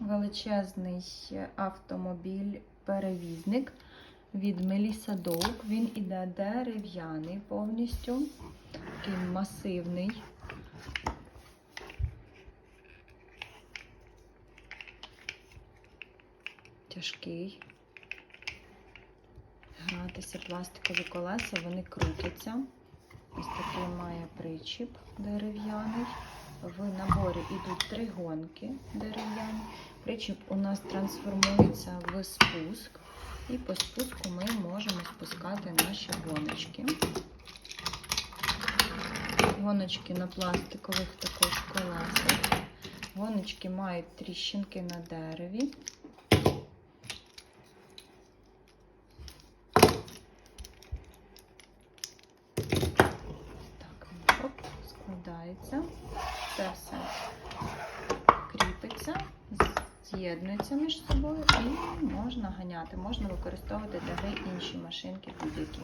величезний автомобіль-перевізник від Melissa Dog. Він іде дерев'яний повністю, такий масивний. Тяжкий. Гратися пластикові колеса, вони крутяться. Ось такий має причіп дерев'яний. В наборі йдуть три гонки дерев'яні. Причіп у нас трансформується в спуск. І по спуску ми можемо спускати наші гоночки. Гоночки на пластикових також колесах. Гоночки мають тріщинки на дереві. Складається. Це все кріпиться, з'єднується між собою і можна ганяти. Можна використовувати для гри інші машинки будь-які.